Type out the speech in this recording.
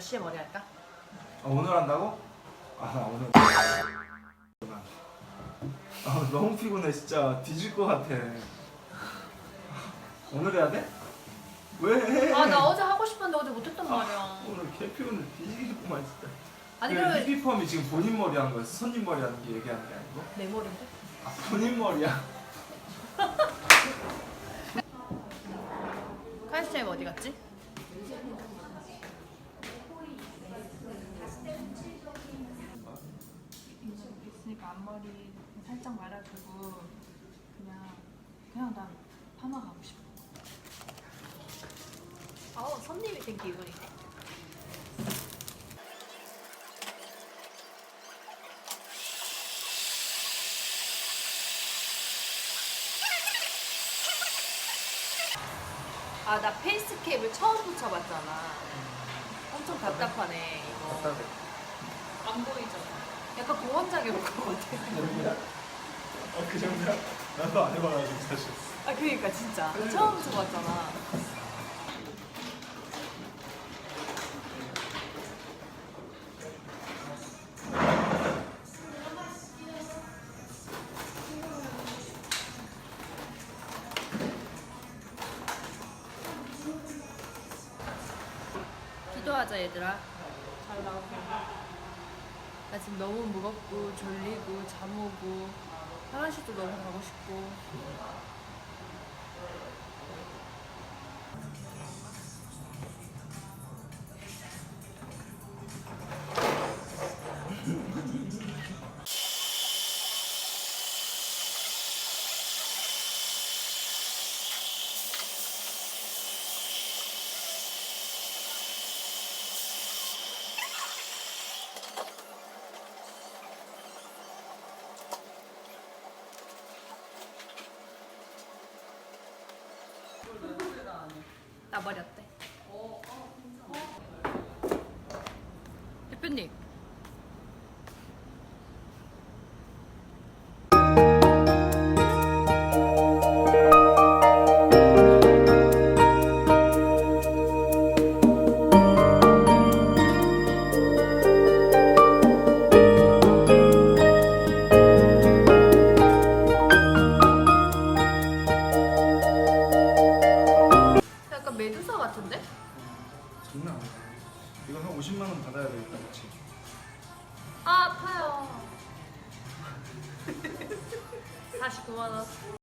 시에 머리 할까? 아, 오늘 한다고? 아, 나 오늘. 아, 너무 피곤해, 진짜. 뒤질 것 같아. 오늘 해야 돼? 왜? 아 나 어제 하고 싶었는데 어제 못했단 말이야. 아, 오늘 개 피곤해. 뒤지겠구만, 진짜. 아니 그 그러면 히비펌이 지금 본인 머리 한 거였어? 손님 머리 하는 게 얘기하는 게 아니고? 내 머리인데? 아, 본인 머리야. 카이스님 어디 갔지? 앞머리 살짝 말아주고 그냥 그냥 난 파마 가고 싶어. 어 손님이 된 기분이네. 아 나 페이스캡을 처음 붙여봤잖아. 엄청 답답하네 이거. 약간 공황장애 올것 같아. 아, 그 정도야? 나도 안 해봐가지고, 사실. 아 그러니까 진짜 나 처음 붙여봤잖아. 기도하자 얘들아. 잘 나오게. 나 지금 너무 무겁고 졸리고 잠 오고 화장실도 너무 가고 싶고 나 머리 어때? 대표님 장난 아니야. 이거 한 50만 원 받아야 되겠다, 그치? 아 아파요 49만 원